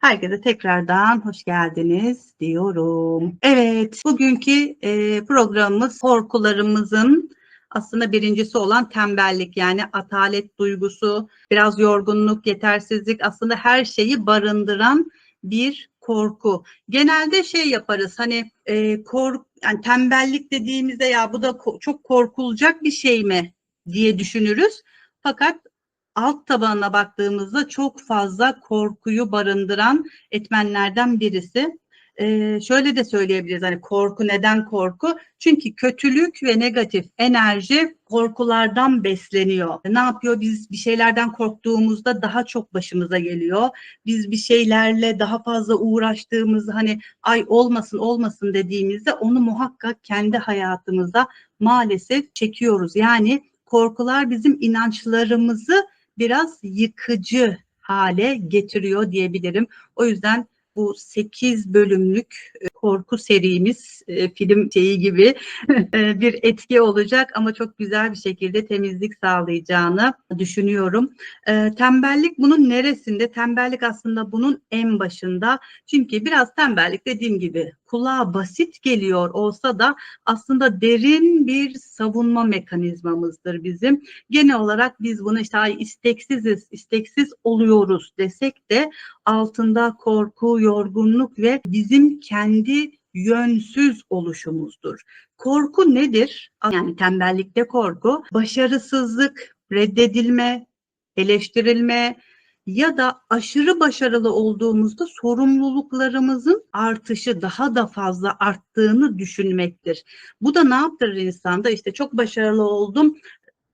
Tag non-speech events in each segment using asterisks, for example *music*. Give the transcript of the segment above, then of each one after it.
Herkese tekrardan hoş geldiniz diyorum. Evet, bugünkü e, programımız korkularımızın aslında birincisi olan tembellik yani atalet duygusu, biraz yorgunluk, yetersizlik aslında her şeyi barındıran bir korku. Genelde şey yaparız hani e, kork yani tembellik dediğimizde ya bu da ko- çok korkulacak bir şey mi diye düşünürüz. Fakat alt tabanına baktığımızda çok fazla korkuyu barındıran etmenlerden birisi. Ee, şöyle de söyleyebiliriz hani korku neden korku? Çünkü kötülük ve negatif enerji korkulardan besleniyor. Ne yapıyor? Biz bir şeylerden korktuğumuzda daha çok başımıza geliyor. Biz bir şeylerle daha fazla uğraştığımızda hani ay olmasın olmasın dediğimizde onu muhakkak kendi hayatımızda maalesef çekiyoruz. Yani korkular bizim inançlarımızı biraz yıkıcı hale getiriyor diyebilirim. O yüzden bu 8 bölümlük e, korku serimiz e, film şeyi gibi *laughs* e, bir etki olacak ama çok güzel bir şekilde temizlik sağlayacağını düşünüyorum. Tembellik bunun neresinde? Tembellik aslında bunun en başında. Çünkü biraz tembellik dediğim gibi kulağa basit geliyor olsa da aslında derin bir savunma mekanizmamızdır bizim. Genel olarak biz bunu işte isteksiziz, isteksiz oluyoruz desek de altında korku, yorgunluk ve bizim kendi yönsüz oluşumuzdur. Korku nedir? Yani tembellikte korku, başarısızlık, reddedilme, eleştirilme, ya da aşırı başarılı olduğumuzda sorumluluklarımızın artışı daha da fazla arttığını düşünmektir. Bu da ne yaptırır insanda? İşte çok başarılı oldum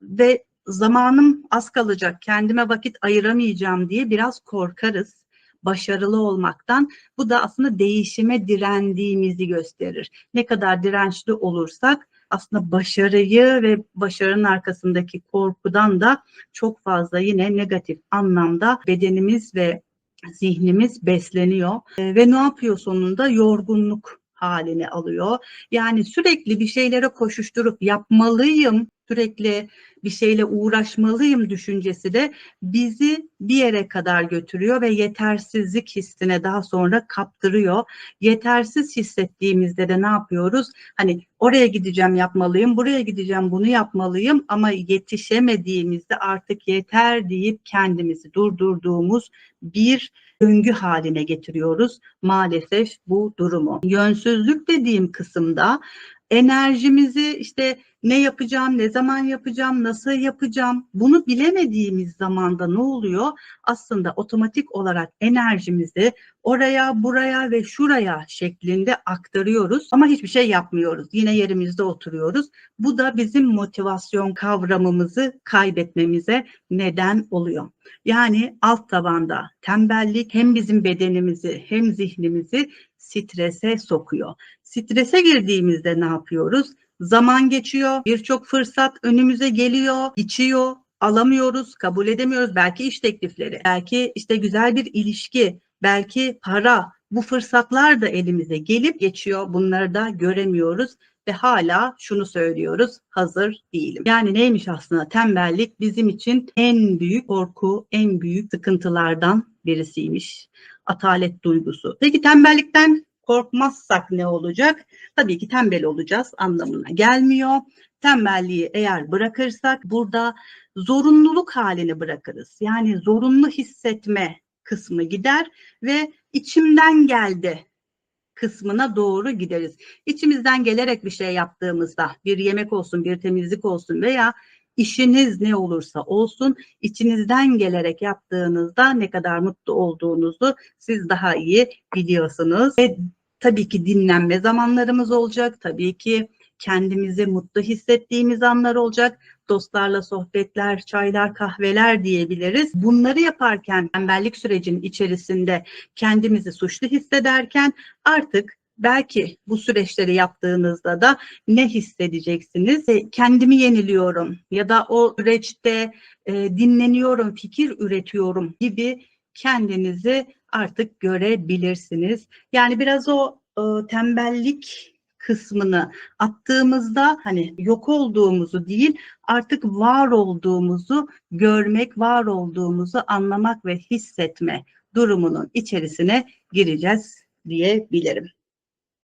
ve zamanım az kalacak, kendime vakit ayıramayacağım diye biraz korkarız başarılı olmaktan. Bu da aslında değişime direndiğimizi gösterir. Ne kadar dirençli olursak aslında başarıyı ve başarının arkasındaki korkudan da çok fazla yine negatif anlamda bedenimiz ve zihnimiz besleniyor e, ve ne yapıyor sonunda yorgunluk halini alıyor. Yani sürekli bir şeylere koşuşturup yapmalıyım, sürekli bir şeyle uğraşmalıyım düşüncesi de bizi bir yere kadar götürüyor ve yetersizlik hissine daha sonra kaptırıyor. Yetersiz hissettiğimizde de ne yapıyoruz? Hani oraya gideceğim yapmalıyım, buraya gideceğim bunu yapmalıyım ama yetişemediğimizde artık yeter deyip kendimizi durdurduğumuz bir döngü haline getiriyoruz maalesef bu durumu. Yönsüzlük dediğim kısımda enerjimizi işte ne yapacağım, ne zaman yapacağım, nasıl yapacağım bunu bilemediğimiz zamanda ne oluyor? Aslında otomatik olarak enerjimizi oraya, buraya ve şuraya şeklinde aktarıyoruz ama hiçbir şey yapmıyoruz. Yine yerimizde oturuyoruz. Bu da bizim motivasyon kavramımızı kaybetmemize neden oluyor. Yani alt tabanda tembellik hem bizim bedenimizi hem zihnimizi strese sokuyor. Strese girdiğimizde ne yapıyoruz? Zaman geçiyor, birçok fırsat önümüze geliyor, geçiyor, alamıyoruz, kabul edemiyoruz. Belki iş teklifleri, belki işte güzel bir ilişki, belki para. Bu fırsatlar da elimize gelip geçiyor. Bunları da göremiyoruz ve hala şunu söylüyoruz hazır değilim. Yani neymiş aslında tembellik bizim için en büyük korku, en büyük sıkıntılardan birisiymiş. Atalet duygusu. Peki tembellikten korkmazsak ne olacak? Tabii ki tembel olacağız anlamına gelmiyor. Tembelliği eğer bırakırsak burada zorunluluk halini bırakırız. Yani zorunlu hissetme kısmı gider ve içimden geldi kısmına doğru gideriz. İçimizden gelerek bir şey yaptığımızda bir yemek olsun, bir temizlik olsun veya işiniz ne olursa olsun içinizden gelerek yaptığınızda ne kadar mutlu olduğunuzu siz daha iyi biliyorsunuz. Ve tabii ki dinlenme zamanlarımız olacak. Tabii ki kendimizi mutlu hissettiğimiz anlar olacak. Dostlarla sohbetler, çaylar, kahveler diyebiliriz. Bunları yaparken tembellik sürecinin içerisinde kendimizi suçlu hissederken artık belki bu süreçleri yaptığınızda da ne hissedeceksiniz? E, kendimi yeniliyorum ya da o süreçte e, dinleniyorum, fikir üretiyorum gibi kendinizi artık görebilirsiniz. Yani biraz o e, tembellik kısmını attığımızda hani yok olduğumuzu değil artık var olduğumuzu görmek, var olduğumuzu anlamak ve hissetme durumunun içerisine gireceğiz diyebilirim.